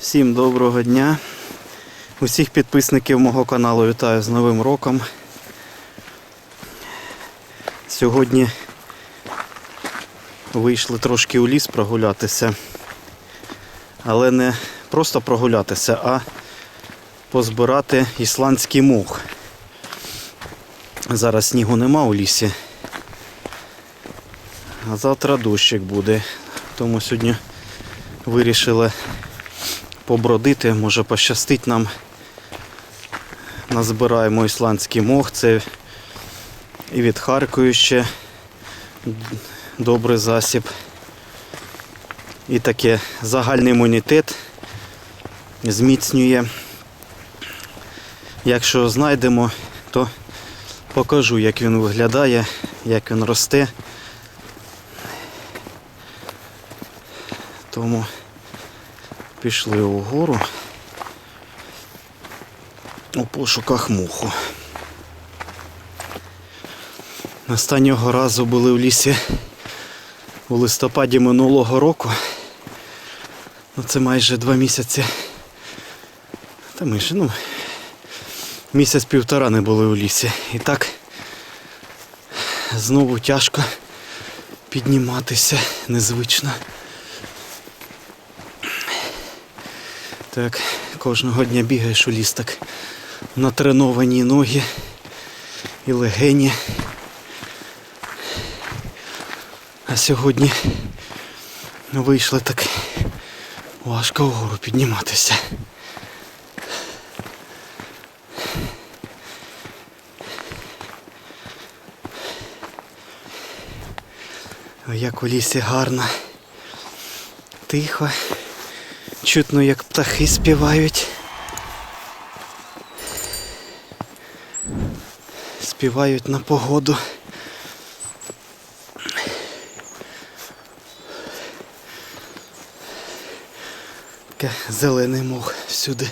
Всім доброго дня. Усіх підписників мого каналу вітаю з Новим роком. Сьогодні вийшли трошки у ліс прогулятися. Але не просто прогулятися, а позбирати ісландський мох. Зараз снігу нема у лісі. А завтра дощик буде. Тому сьогодні вирішили побродити, може пощастить нам. Назбираємо ісландський мох, це і від Харкова ще добрий засіб. І таке загальний імунітет зміцнює. Якщо знайдемо, то покажу, як він виглядає, як він росте. Тому пішли угору у пошуках муху. Останнього разу були в лісі у листопаді минулого року. Ну, це майже два місяці. Та ми ж, ну, місяць-півтора не були у лісі. І так знову тяжко підніматися незвично. Так, кожного дня бігаєш у ліс так натреновані ноги і легені. А сьогодні вийшли так важко вгору підніматися. Як у лісі гарно, тихо. Чутно, як птахи співають. Співають на погоду. Таке зелений мох всюди.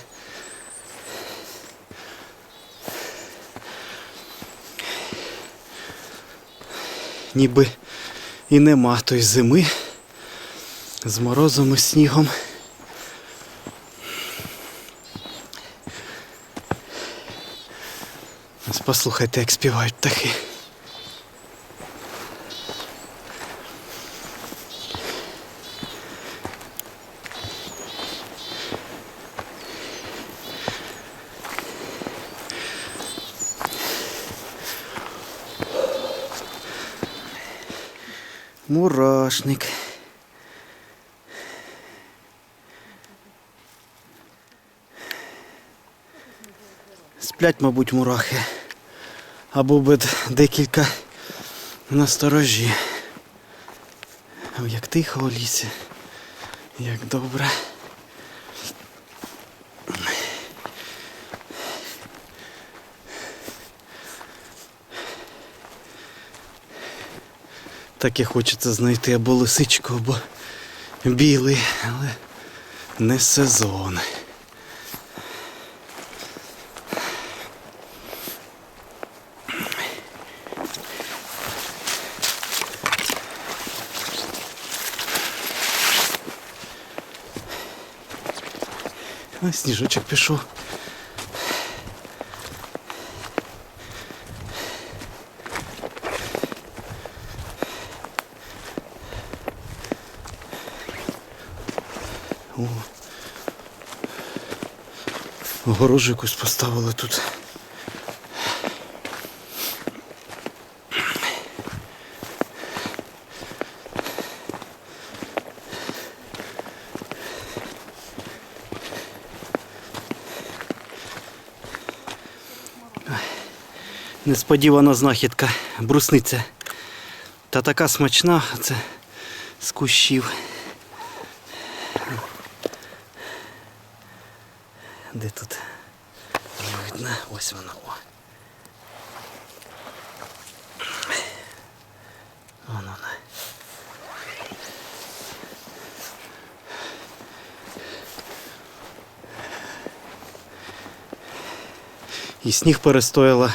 Ніби і нема тої зими з морозом і снігом. Послухайте, як співають птахи. Мурашник. Сплять, мабуть, мурахи. Або бед декілька на сторожі. Як тихо у лісі. Як добре. Таке хочеться знайти або лисичку, або білий, але не сезон. Сніжочок пішов. О. Огорожу якусь поставили тут. Несподівана знахідка, брусниця. Та така смачна, це з кущів. Де тут? Не видно. Ось вона. О. Вон вона. І сніг перестояла,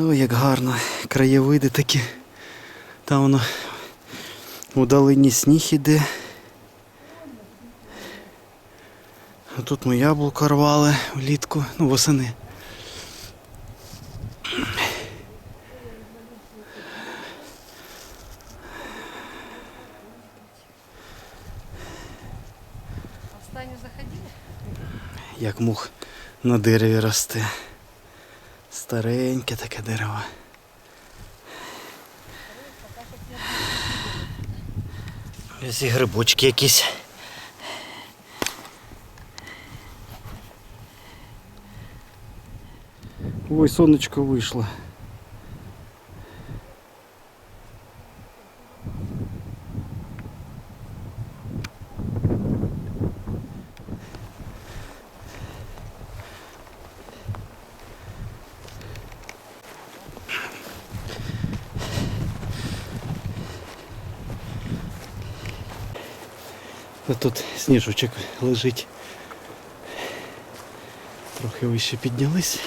Без О, як гарно. Краєвиди такі. Там воно у долині сніг іде. А тут ми яблуко рвали влітку, ну восени. Як мух на дереві росте. Стареньке таке дерево. Ось і грибочки якісь. Ой, сонечко вийшло. Тут сніжочок лежить. Трохи вище піднялись.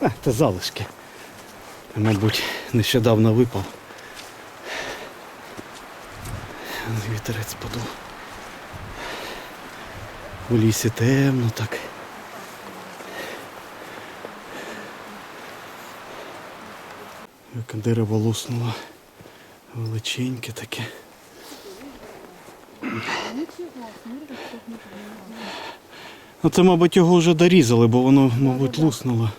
А, це залишки. Мабуть, нещодавно випав. Вітерець подув. У лісі темно так. Як дерево луснуло. Величеньке таке. Ну це, мабуть, його вже дорізали, бо воно, мабуть, луснуло.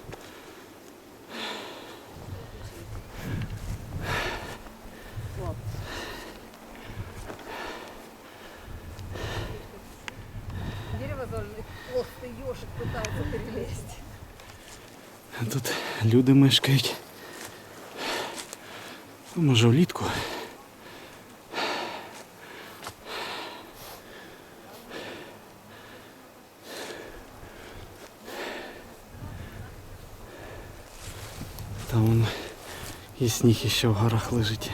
Дерево должны толстый ежик пытается перелезть. А Тут люди мешкають. Ну, Може влітку. Там і сніг іще в горах лежить.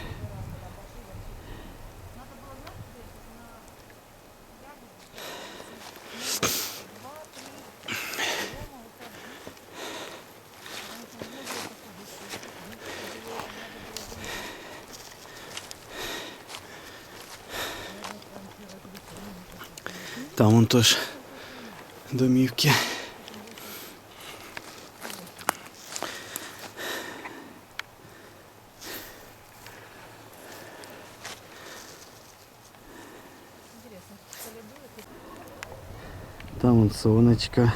Там вон теж домівки. Там вон сонечко.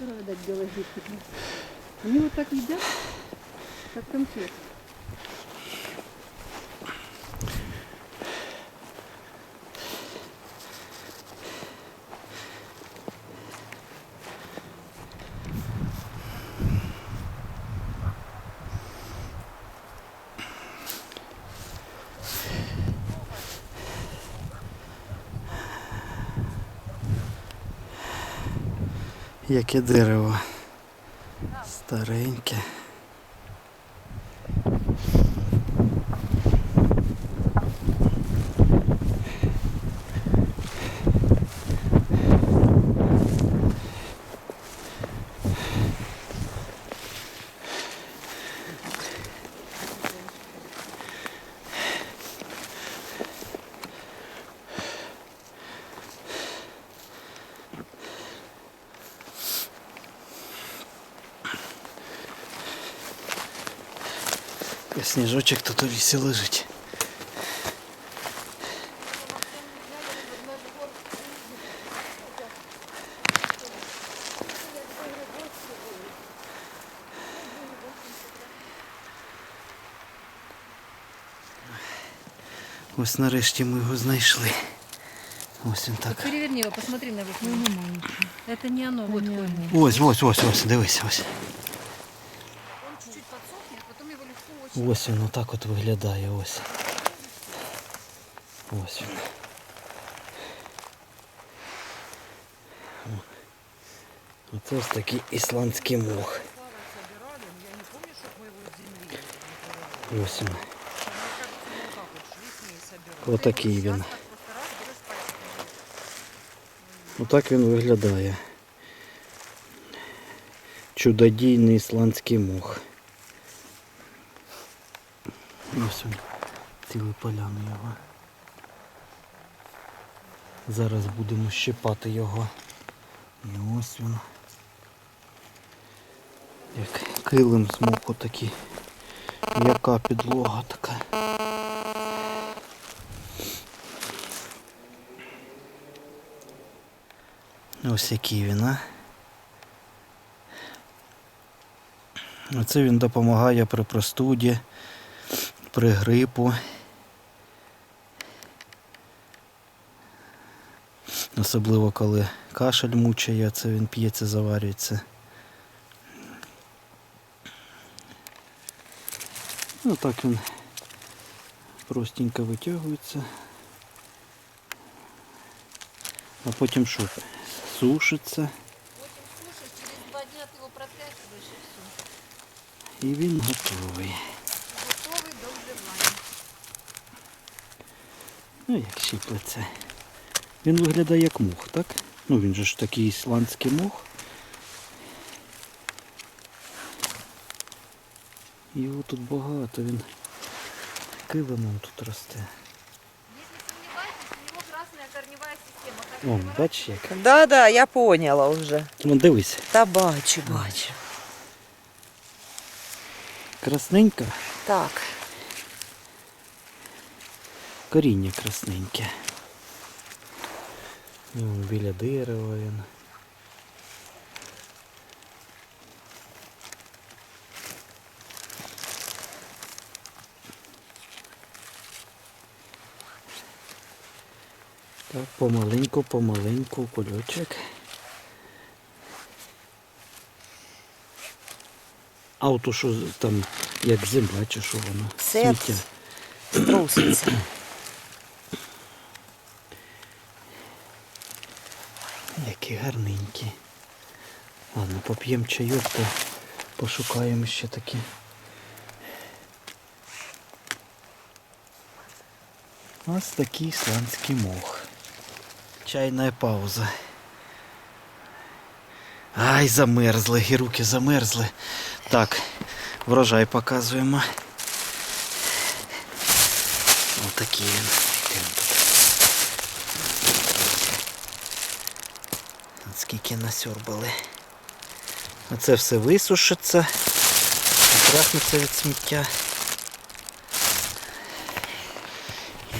Надо дать биологически. Они вот так едят, Яке дерево. Стареньке. Сніжочок тут у лісі лежить. Ось нарешті ми його знайшли. Ось він так. Переверни його, посмотри на вікно. Це не оно, вот. Ось, ось, ось, ось, дивись, ось. Ось він отак от виглядає, ось. Ось він. О. Оце ось такий ісландський мох. Ось він. Отакий він. Отак він виглядає. Чудодійний ісландський мох. Ось він, цілий поляни його. Зараз будемо щипати його. І ось він. Як килим з моху такий. Яка підлога така. Ось який він, а. Оце він допомагає при простуді, при грипу. Особливо коли кашель мучає, це він п'ється, заварюється. Ну так він простенько витягується. А потім що? Сушиться. Потім сушиш, через два дня ти його протрясуєш і все. І він. Готовий Ну як щиплеться. Він виглядає як мух, так? Ну він же ж такий ісландський мух. Його тут багато, він килимом тут росте. О, бачиш як? Да, да, я поняла вже. Вон дивись, Та бачу, бачу. красненька, Так. Коріння красненьке. І вон біля дерева він. Так, помаленьку, помаленьку кульочок. А от що там, як земля чи що воно? Все Сміття. Труситься. Поп'ємо чайок, то пошукаємо ще такі. Ось такий ісландський мох. Чайна пауза. Ай, замерзли, і руки замерзли. Так, врожай показуємо. Отакий він. Скільки насьорбали. Оце все висушиться. Трахнеться від сміття.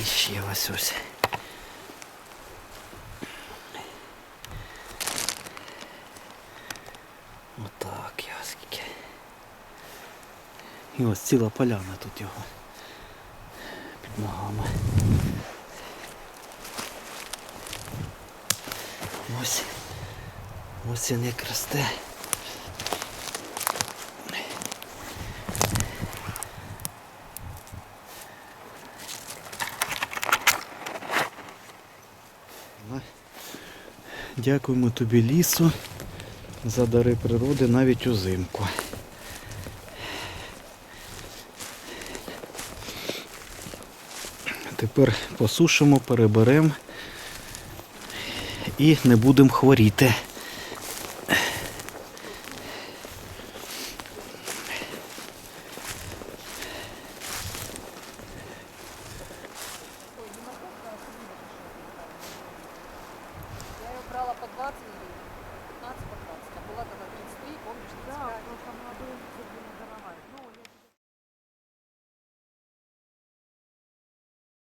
І ще ось ось. Отак його. І ось ціла поляна тут його під ногами. Ось. Ось він як росте. Дякуємо тобі лісу за дари природи навіть узимку. Тепер посушимо, переберемо і не будемо хворіти.